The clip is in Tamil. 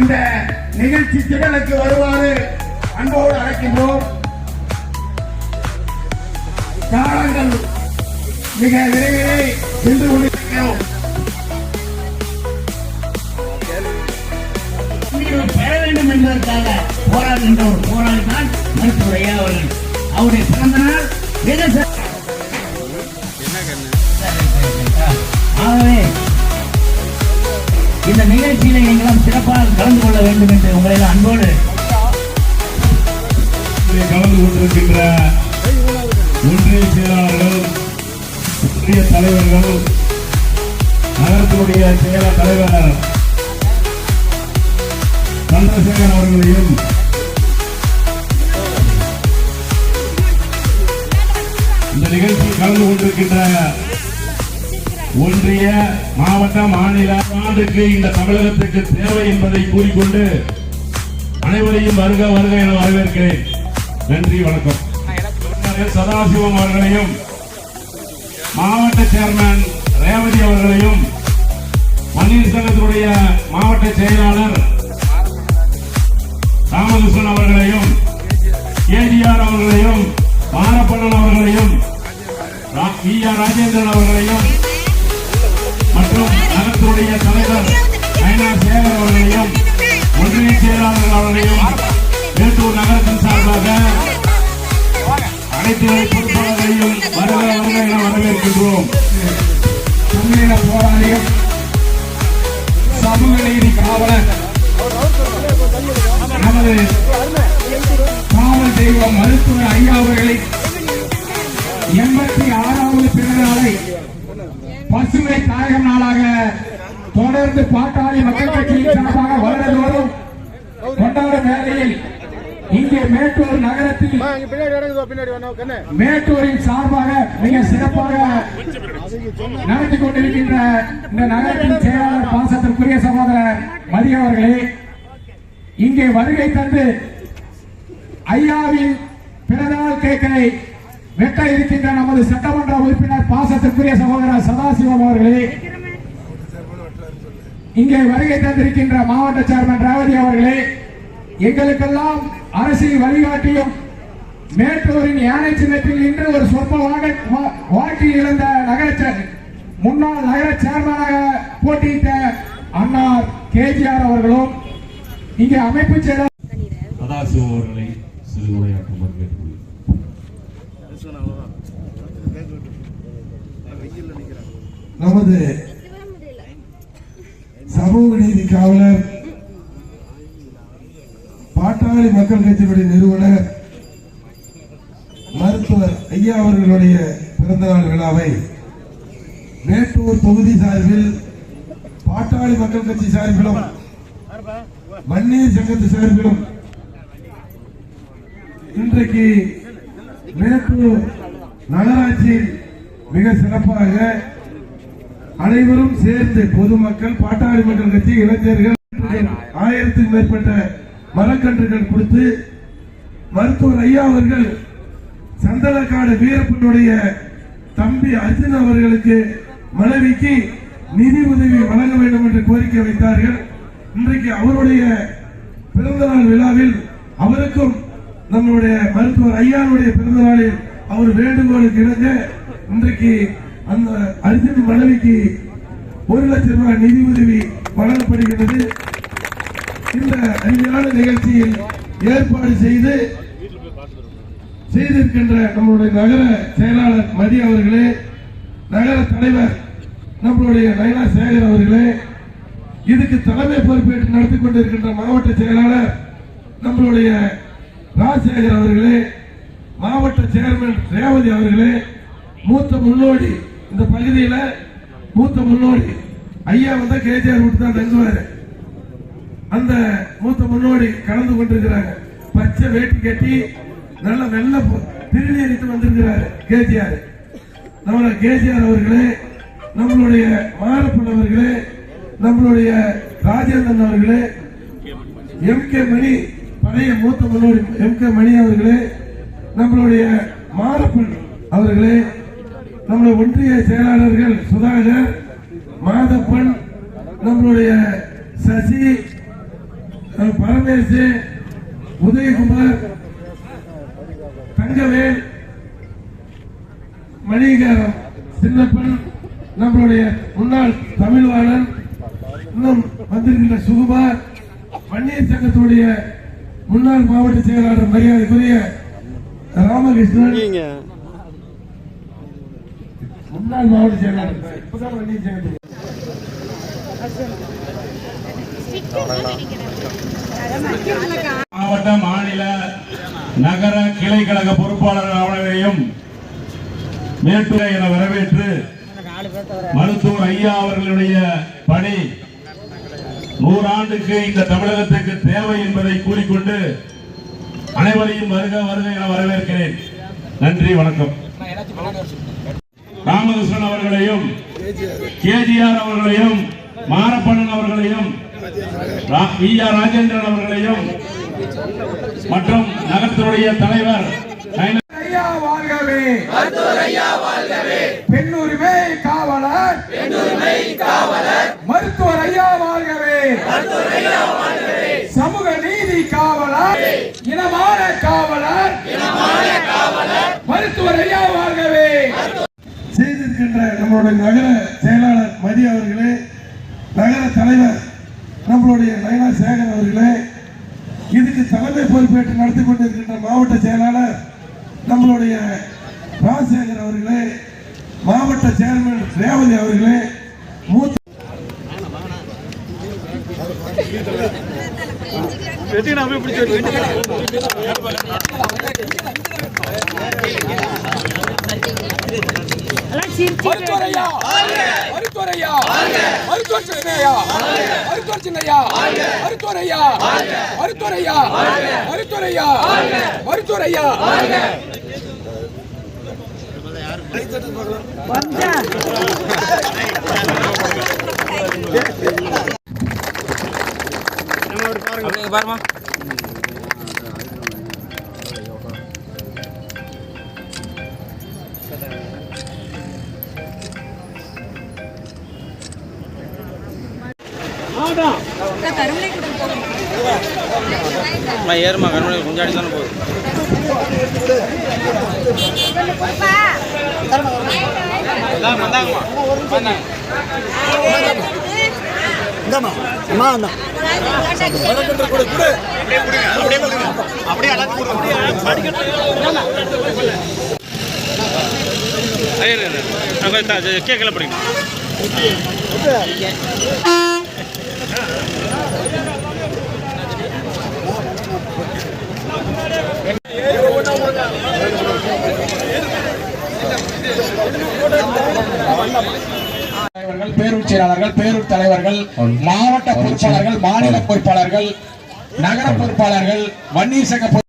இந்த நிகழ்ச்சி திடலுக்கு வருமாறு அன்போடு அழைக்கின்றோம். காலங்கள் மிக விரைவிலே சென்று கொண்டிருக்கிறோம் பெற வேண்டும் என்பதற்காக போராடுகின்ற ஒரு போராளி தான் மருத்துவர் ஐயா அவர்கள். அவருடைய பிறந்த நாள். ஆகவே இந்த நிகழ்ச்சியில நீங்களும் சிறப்பாக கலந்து கொள்ள வேண்டும் என்று உங்களை அன்போடு கலந்து கொண்டிருக்கின்ற ஒன்றிய செயலாளர்கள் ஒன்றிய தலைவர்கள் நகரத்தினுடைய செயல தலைவர் சந்திரசேகர் அவர்களையும் இந்த நிகழ்ச்சியில் கலந்து கொண்டிருக்கின்ற ஒன்றிய மாவட்ட மாநில ஆண்டுக்கு இந்த தமிழகத்துக்கு தேவை என்பதை கூறிக்கொண்டு அனைவரையும் வருக வருக என வரவேற்கிறேன். நன்றி வணக்கம். சதாசிவம் அவர்களையும் மாவட்ட சேர்மன் ரேவதி அவர்களையும் மன்னிர் சங்கத்தினுடைய மாவட்ட செயலாளர் ராமகிருஷ்ணன் அவர்களையும் கேஜிஆர் அவர்களையும் மாரப்பண்ணன் அவர்களையும் ஈ ஆர் ராஜேந்திரன் அவர்களையும் மற்றும் நகரத்தினுடைய தலைவர் ஐநா சேகர் அவர்களையும் ஒன்றிய செயலாளர்கள் அவர்களையும் மேட்டூர் நகரத்தின் சார்பாக அனைத்து பொறுப்பாளர்களையும் வருக வருக என வரவேற்கின்றோம். தமிழீழ போராளியும் சமூக நீதி காவலர் நமது காவல் தெய்வம் மருத்துவர் ஐயா அவர்களை எண்பத்தி ஆறாவது பிறந்த நாளை பசுமை தாயகம் நாளாக தொடர்ந்து பாட்டாளி மக்கள் கட்சியின் சார்பாக வருடந்தோறும் கொண்டாடும் வேளையில் இங்கே மேட்டூர் நகரத்தில் மேட்டூரின் சார்பாக மிக சிறப்பாக நடத்தி கொண்டிருக்கின்ற இந்த நகரத்தின் செயலாளர் பாசத்திற்குரிய சகோதரர் மதிய அவர்களே இங்கே வருகை தந்து ஐயாவின் பிறந்தநாள் கேக்கை வெட்ட இருக்கின்ற நமது சட்டமன்ற உறுப்பினர் பாசத்திற்குரிய சகோதரர் சதாசிவம் அவர்களே இங்கே வருகை தந்திருக்கின்ற மாவட்ட சேர்மன் ரேவதி அவர்களே எங்களுக்கெல்லாம் அரசியல் வழிகாட்டியும் மேட்டூரின் யானை சின்னத்தில் இன்று ஒரு சொற்ப வாக- வாக்கில் இழந்த நகர முன்னாள் நகர சேர்மனாக போட்டியிட்ட அன்னார் கேஜிஆர் அவர்களும் இங்கே அமைப்பு செயலர் சதாசிவம் அவர்களை சிறு உரையாற்றுமாறு நமது சமூக நீதி காவலர் பாட்டாளி மக்கள் கட்சியினுடைய நிறுவனர் மருத்துவர் ஐயா அவர்களுடைய பிறந்தநாள் விழாவை மேட்டூர் தொகுதி சார்பில் பாட்டாளி மக்கள் கட்சி சார்பிலும் வன்னியர் சங்கத்து சார்பிலும் இன்றைக்கு மேட்டூர் நகராட்சியில் மிக சிறப்பாக அனைவரும் சேர்ந்து பொதுமக்கள் பாட்டாளி மக்கள் கட்சி இளைஞர்கள் ஆயிரத்துக்கும் மேற்பட்ட மரக்கன்றுகள் கொடுத்து மருத்துவர் ஐயா அவர்கள் சந்தனக்காடு வீரப்பனுடைய தம்பி அர்ஜுன் அவர்களுக்கு மனைவிக்கு நிதி உதவி வழங்க வேண்டும் என்று கோரிக்கை வைத்தார்கள். இன்றைக்கு அவருடைய பிறந்தநாள் விழாவில் அவருக்கும் நம்மளுடைய மருத்துவர் ஐயாவுடைய பிறந்த நாளில் அவர் வேண்டுகோளுக்கு இணங்க இன்றைக்கு அந்த அர்ஜுன் மனைவிக்கு ஒரு லட்சம் ரூபாய் நிதி உதவி வழங்கப்படுகிறது இந்த அருமையான நிகழ்ச்சியில் ஏற்பாடு செய்து செய்திருக்கின்ற நம்மளுடைய நகர செயலாளர் மதி அவர்களே நகர தலைவர் நம்மளுடைய நயனா சேகர் அவர்களே இதுக்கு தலைமை பொறுப்பேற்று நடத்தி கொண்டிருக்கின்ற மாவட்ட செயலாளர் நம்மளுடைய ராஜசேகர் அவர்களே மாவட்ட சேர்மன் ரேவதி அவர்களே மூத்த முன்னோடி இந்த பகுதியில மூத்த முன்னோடி ஐயா வந்தா கேஜிஆர் விட்டு தான் தங்குவாரு. அந்த மூத்த முன்னோடி கலந்து கொண்டிருக்கிறாங்க. பச்சை வேட்டி கட்டி நல்ல வெள்ள திருநீரித்து வந்திருக்கிறாரு கேஜிஆர். நம்மளோட கேஜிஆர் அவர்களே நம்மளுடைய மாரப்பன் அவர்களே நம்மளுடைய ராஜேந்திரன் அவர்களே எம் கே மணி பழைய மூத்த முன்னோடி எம் கே மணி அவர்களே நம்மளுடைய மாரப்பன் அவர்களே நம்முடைய ஒன்றிய செயலாளர்கள் சுதாகர் மாதப்பன் நம்மளுடைய சசி அஹ், பரமேசு உதயகுமார் தங்கவேல் மணிகாரம் சின்னப்பன் நம்மளுடைய முன்னாள் தமிழ்வாணன் இன்னும் வந்திருக்கின்ற சுகுமார் வன்னியர் சங்கத்துடைய முன்னாள் மாவட்ட செயலாளர் மரியாதைக்குரிய ராமகிருஷ்ணன். முன்னாள் மாவட்ட செயலாளர். மாவட்ட மாநில நகர கிளை கழக பொறுப்பாளர்கள் அவர்களையும் மேட்டுரை என வரவேற்று மருத்துவர் ஐயா அவர்களுடைய பணி நூறாண்டுக்கு இந்த தமிழகத்துக்கு தேவை என்பதை கூறிக்கொண்டு அனைவரையும் வருக வருக என வரவேற்கிறேன். நன்றி வணக்கம். ராமகிருஷ்ணன் அவர்களையும் கேஜிஆர் அவர்களையும் மாரப்பண்ணன் அவர்களையும் வி. ஆர். ராஜேந்திரன் அவர்களையும் மற்றும் நகரத்தினுடைய தலைவர் ஐயா வாழ்கவே பெண்ணுரிமை காவலர் மருத்துவர் ஐயா வாழ்கவே சமூக நீதி காவலர் இனமான காவலர் மருத்துவர் ஐயா வாழ்கவே. செய்திருக்கின்ற நம்மளுடைய நகர செயலாளர் மதி அவர்களே நகர தலைவர் நம்மளுடைய நயனா சேகர் அவர்களே இதுக்கு தலைமை பொறுப்பேற்று நடத்தி கொண்டிருக்கின்ற மாவட்ட செயலாளர் நம்மளுடைய ராஜசேகர் அவர்களே மாவட்ட சேர்மன் ரேவதி அவர்களே மூத்த மருத்துவர் ஐயா மருத்துவர் ஐயா மருத்துவர் சின்னையா மருத்துவர் சின்னையா மருத்துவர் ஐயா மருத்துவர் ஐயா மருத்துவர் ஐயா மருத்துவர் போகும் அம்மா ஏறுமா கருமலை கொஞ்சம் அடி தானே போகுது. இந்தாங்கம்மா, இந்தாங்கம்மா. இந்தாங்க. ஐயா, இருங்க, இருங்க. அங்க த- தலைவர்கள் பேரூர் செயலாளர்கள் பேரூர் தலைவர்கள் மாவட்ட பொறுப்பாளர்கள் மாநில பொறுப்பாளர்கள் நகர பொறுப்பாளர்கள் வன்னியர் சங்க